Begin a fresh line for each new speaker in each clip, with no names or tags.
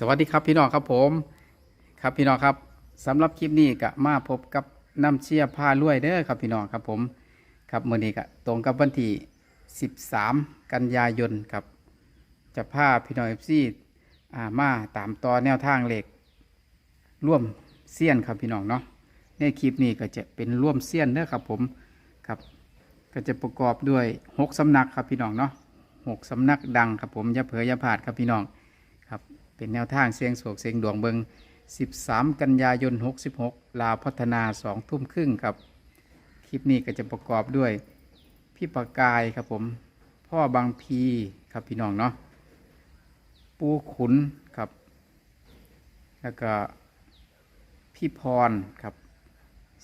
สวัสดีครับพี่น้องครับผม ครับพี่น้องครับสำหรับคลิปนี้ก็มาพบกับน้ำเชียผ้าลวยเด้อครับพี่น้องครับผมครับมื่อนี้ก็ตรงกับวันที่ 13 กันยายนครับ จะพาพี่น้องเอฟซีอ่ามาตามต่อแนวทางเหล็กร่วมเสี้ยนครับพี่น้องเนาะในคลิปนี้ก็จะเป็นร่วมเสี้ยนเด้อครับผมครับก็จะประกอบด้วยหกสำนักครับพี่น้องเนาะหกสำนักดังครับผมอย่าเผลออย่าพลาดครับพี่น้องครับ เป็นแนวทางเสียงโศกเสียงดวงเบิง13 กันยายน 66 ลาพัฒนา 2 ทุ่มครึ่งครับ คลิปนี้ก็จะประกอบด้วย พี่ประกายครับผม พ่อบางพีครับพี่น้องเนาะ ปูขุนครับ แล้วก็พี่พรครับ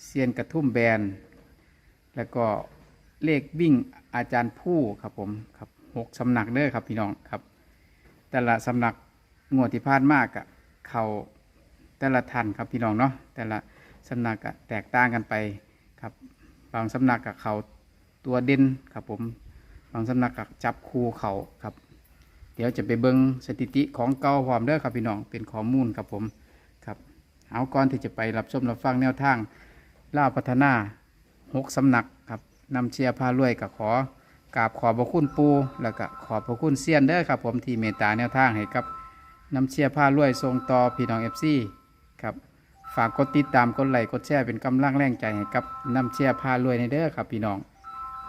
เซียนกระทุ่มแบน แล้วก็เลขวิ่งอาจารย์ผู้ครับผมครับหกสำนักเด้อครับพี่น้องครับ แต่ละสำนัก งวดที่ผ่านมากอะเขาแต่ละทันครับพี่น้องเนาะแต่ละสำนักอะแตกต่างกันไปครับ บางสำนักกับเขาตัวเด่นครับผมบางสำนักกับจับคู่เขาครับ เดี๋ยวจะไปเบิ้งสถิติของเก่าพร้อมเด้อครับพี่น้องเป็นข้อมูลครับผมครับเอาก่อนที่จะไปรับชมรับฟังแนวทางล่าพัฒนาหกสำนักครับนำเชียร์พารวยกับขอกราบขอบพระคุณปูแล้วก็ขอบพระคุณเซียนเด้อครับผมที่เมตตาแนวทางให้กับ นำเชียร์พารวยส่งต่อพี่น้องเอฟซีครับ ฝากกดติดตามกดไลค์กดแชร์เป็นกำลังแรงใจให้กับนำเชียร์พารวยในเด้อครับพี่น้อง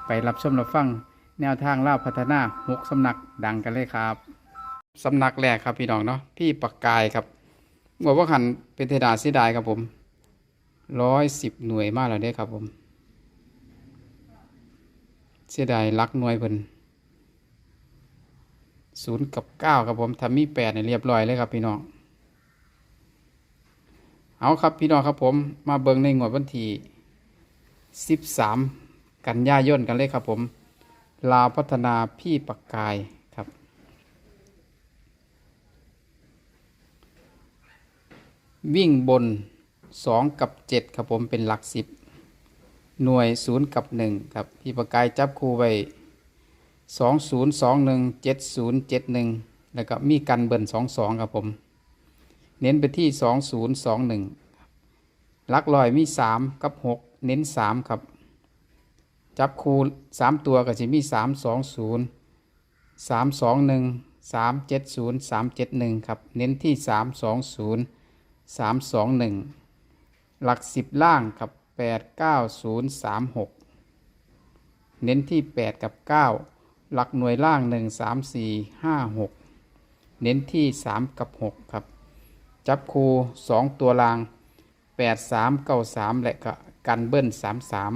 ไปรับชมรับฟังแนวทางล่าพัฒนาหกสำนักดังกันเลยครับสำนักแรกครับพี่น้องเนาะพี่ปักกายครับบอกว่าขันเป็นเทดาเสียดายครับผมร้อยสิบหน่วยมากแล้วเด้ครับผม เสียดายลักหน่วยเพิ่น ศูนย์กับเก้าครับผมทำมีแปดเนี่ยเรียบร้อยเลยครับพี่น้องเอาครับพี่น้องครับผมมาเบิ่งในงวดวันที่13กันยายนกันเลยครับผม ลาวพัฒนาพี่ปักกายครับ วิ่งบน2กับ7ครับผมเป็นหลัก10หน่วย0กับ1ครับ พี่ปักกายจับคู่ไว้ 20 21 70 71 แล้วก็มีกันเบิ่น22 ครับผม เน้นไปที่สองศูนย์สองหนึ่งลักลอยมีสามกับหกเน้นสามครับ จับคูสามตัวก็จะมีสามสองศูนย์สามสองหนึ่งสามเจ็ดศูนย์สามเจ็ดหนึ่งครับ เน้นที่สามสองศูนย์สามสองหนึ่งหลักสิบล่างครับแปดเก้าศูนย์สามหกเน้นที่แปดกับเก้า หลักหน่วยล่างหนึ่งสามสี่ห้าหกเน้นที่สามกับหกครับ จับคูสองตัวรางแปดสามเก้าสามและก็กันเบิ้ลสามสาม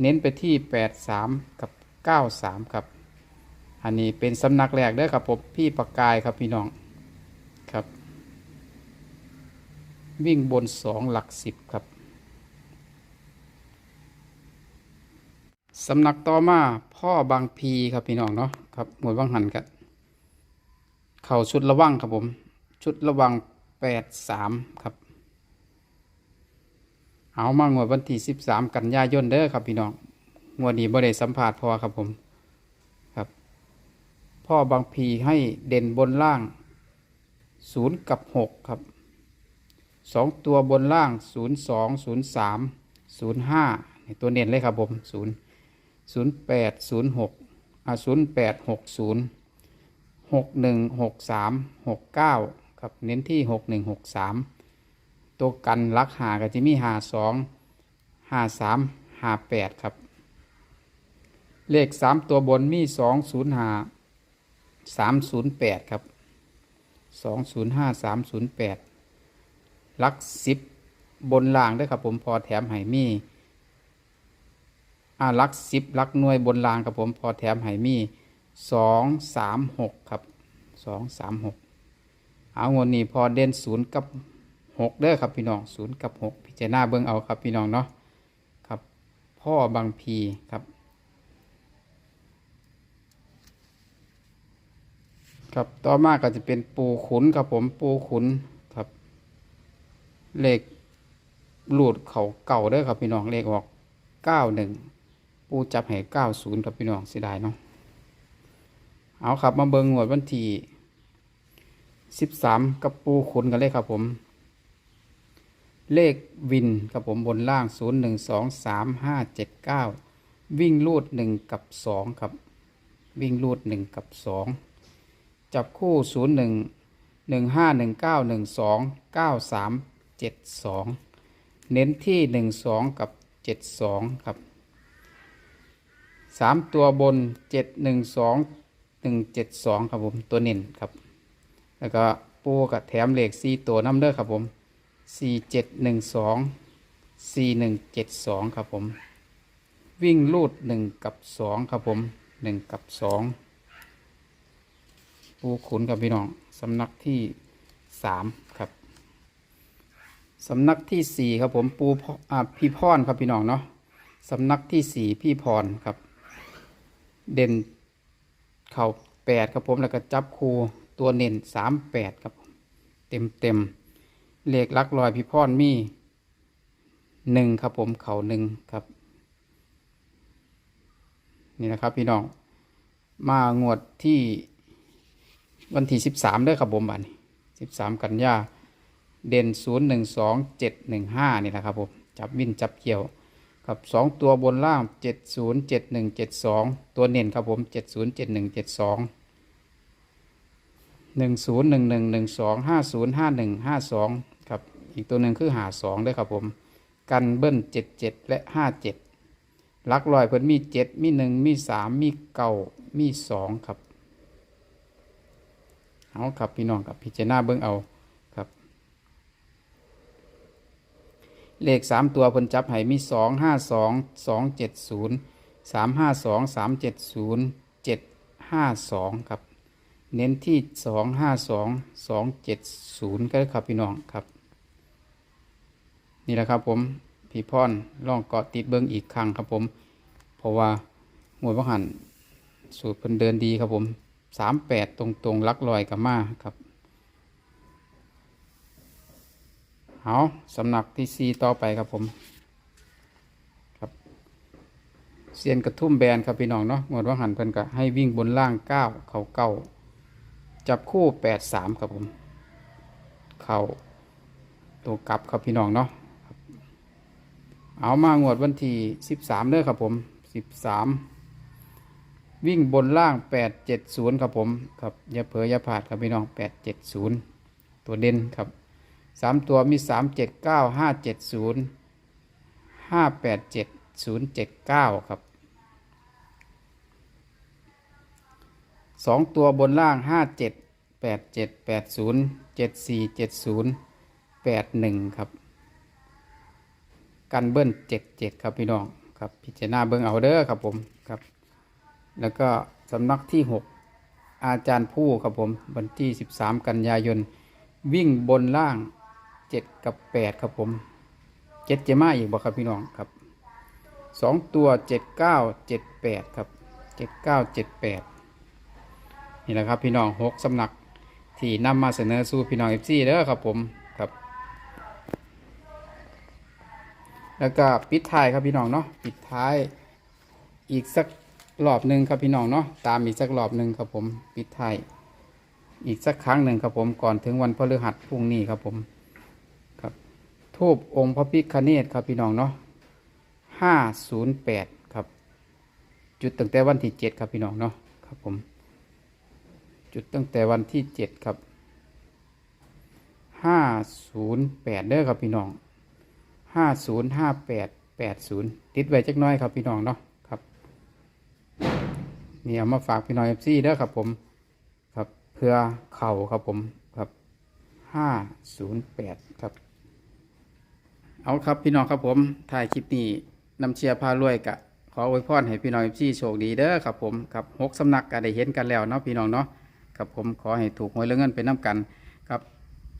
เน้นไปที่แปดสามกับเก้าสามครับ อันนี้เป็นสำนักแรกเด้อครับผมพี่ประกายครับพี่น้องครับ วิ่งบนสองหลักสิบครับสำนักต่อมา พ่อบางพีครับพี่น้องเนาะครับหมวดวังหันกันเข่าชุดระวังครับผม ชุดระวังแปดสามครับ เอามางวดวันที่สิบสามกันยายนเด้อครับพี่น้องงวดนี้บ่ได้สัมผัสพอครับผมครับ พ่อบางพีให้เด่นบนล่างศูนย์กับหกครับสองตัวบนล่างศูนย์สองศูนย์สามศูนย์ห้าตัวเน้นเลยครับผมศูนย์ ศูนย์แปดศูนย์หกอ่าศูนย์แปดหกศูนย์หกหนึ่งหกสามหกเก้าครับเน้นที่หกหนึ่งหกสามตัวกันลักหาก็จะมีหาสองหาสามหาแปดครับ เลขสามตัวบนมีสองศูนย์หาสามศูนย์แปดครับสองศูนย์ห้าสามศูนย์แปดลักสิบบนล่างด้วยครับผมพอแถมให้มี อ่าลักสิบลักหน่วยบนลางครับผมพอแถมให้มีสองสามหกครับสองสามหกเอางวดนี้พอเด่นศูนย์กับหกเด้อครับพี่น้องศูนย์กับหกพิจารณาเบิ่งเอาครับพี่น้องเนาะครับพ่อบางพีครับครับต่อมาก็จะเป็นปูขุนครับผมปูขุนครับเลขหลุดเขาเก่าเด้อครับพี่น้องเลขออกเก้าหนึ่ง ปูจับให้เก้าศูนย์ครับพี่น้องเสียดายเนาะเอาครับมาเบิงงวดวันที่สิบสามกับปูขนกันเลยครับผม เลขวินครับผมบนล่างศูนย์หนึ่งสองสามห้าเจ็ดเก้าวิ่งลูดหนึ่งกับสองครับ วิ่งลูดหนึ่งกับสองจับคู่ศูนย์หนึ่งหนึ่งห้าหนึ่งเก้าหนึ่งสองเก้าสามเจ็ดสองเน้นที่หนึ่งสองกับเจ็ดสองครับ สามตัวบนเจ็ดหนึ่งสองหนึ่งเจ็ดสองครับผมตัวเน้นครับ แล้วก็ปูกับแถมเหล็กสี่ตัวน้ำเด้อครับผมสี่เจ็ดหนึ่งสองสี่หนึ่งเจ็ดสองครับผม วิ่งลูดหนึ่งกับสองครับผมหนึ่งกับสองปูขุนกับพี่น้องสำนักที่สามครับสำนักที่สี่ครับผมปูพ่อพี่พรครับพี่น้องเนาะสำนักที่สี่พี่พรครับ เด่นเข่าแปดครับผมแล้วก็จับคูตัวเน่นสามแปดครับผมเต็มเต็มเลขลักลอยพี่พรมีหนึ่งครับผมเข่าหนึ่งครับ นี่นะครับพี่น้องมางวดที่วันที่สิบสามด้อครับผมบัดนสิบสามกันยาเด่นศูนย์หนึ่งสองเจ็ดหนึ่งห้านี่แหละครับผมจับวินจับเกี่ยว กับสองตัวบนล่างเจ็ดศูนย์เจ็ดหนึ่งเจ็ดสองตัวเน่นครับผมเจ็ดศูนย์เจ็ดหนึ่งเจ็ดสองหนึ่งศูนย์หนึ่งหนึ่งหนึ่งสองห้าศูนย์ห้าหนึ่งห้าสองครับอีกตัวหนึ่งคือหาสองด้วยครับผม กันเบิ้ลเจ็ดเจ็ดและห้าเจ็ดลักลอยเพิ่นมีเจ็ดมีหนึ่งมีสามมีเก้ามีสองครับเอาครับพี่น้องครับพิจารณาเบิ่งเอาครับ เลขสามตัวเพิ่นจับให้มีสองห้าสองสองเจ็ดศูนย์สามห้าสองสามเจ็ดศูนย์เจ็ดห้าสองครับ เน้นที่สองห้าสองสองเจ็ดศูนย์ก็ได้ครับพี่น้องครับ นี่แหละครับผมพี่พรลองเกาะติดเบิ้งอีกครั้งครับผม เพราะว่าหมวดวังหันสูตรเพิ่นเดินดีครับผมสามแปดตรงตรงๆลักลอยกับมาครับ เอาสำนักที่ซีต่อไปครับผมครับเซียนกระทุ่มแบนครับพี่น้องเนาะหมวดวังหันเพิ่นก็ให้วิ่งบนล่างเก้าเข่าเก้าจับคู่แปดสามครับผม เข่าตัวกลับครับพี่น้องเนาะเอามางวดวันที่สิบสามเด้อครับผมสิบสามวิ่งบนล่างแปดเจ็ดศูนย์ครับผม ครับอย่าเผลออย่าพลาดครับพี่น้องแปดเจ็ดศูนย์ตัวเด่นครับ สามตัวมีสามเจ็ดเก้าห้าเจ็ดศูนย์ห้าแปดเจ็ดศูนย์เจ็ดเก้าครับสองตัวบนล่างห้าเจ็ดแปดเจ็ดแปดศูนย์เจ็ดสี่เจ็ดศูนย์แปดหนึ่งครับ กันเบิ้ลเจ็ดเจ็ดครับพี่น้องครับพิจารณาเบิ้งเอาเด้อครับผมครับ แล้วก็สำนักที่หกอาจารย์ผู้ครับผมวันที่สิบสามกันยายน วิ่งบนล่าง เจ็ดกับแปดครับผมเจ็ดเจมาอีกบ่ครับพี่น้องครับสองตัวเจ็ดเก้าเจ็ดแปดครับเจ็ดเก้าเจ็ดแปดนี่แหละครับพี่น้องหกสำนักที่นำมาเสนอสู่พี่น้องเอฟซีเด้อครับผมครับ แล้วก็ปิดท้ายครับพี่น้องเนาะปิดท้ายอีกสักรอบหนึ่งครับพี่น้องเนาะตามอีกสักรอบหนึ่งครับผมปิดท้ายอีกสักครั้งหนึ่งครับผมก่อนถึงวันพฤหัสพรุ่งนี้ครับผม ทูบองค์พระพิฆเนศครับพี่น้องเนาะห้าศูนย์แปดครับ จุดตั้งแต่วันที่เจ็ดครับพี่น้องเนาะครับผม จุดตั้งแต่วันที่เจ็ดครับห้าศูนย์แปดเด้อครับพี่น้องห้าศูนย์ห้าแปดแปดศูนย์ติดไว้จักหน้อยครับพี่น้องเนาะครับนี่เอามาฝากพี่น้องเอฟซีเด้อครับผมครับเพื่อเข่าครับผมครับห้าศูนย์แปดครับ เอาครับพี่น้องครับผมถ่ายคลิปนี้นำเชียร์พารวยกะขออวยพรให้พี่น้องเอฟซีโชคดีเด้อครับผมครับหกสำนักก็ได้เห็นกันแล้วเนาะพี่น้องเนาะครับผมขอให้ถูกหวยและเงินไปน้กันครับ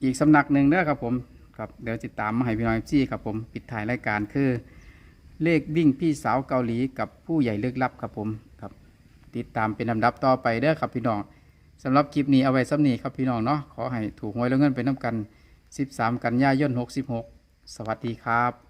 อีกสำนักหนึ่งเด้อครับผมครับเดี๋ยวติดตามมาให้พี่น้องพี่ครับผมปิดท้ายรายการคือ เลขวิ่งพี่สาวเกาหลีกับผู้ใหญ่ลึกลับครับผมครับติดตามเป็นลำดับต่อไปเด้อครับพี่น้องสำหรับคลิปนี้เอาไว้สำนีครับพี่น้องเนาะขอให้ถูกหวยและเงินไปน้กัน 13 กันยายน66 สวัสดีครับ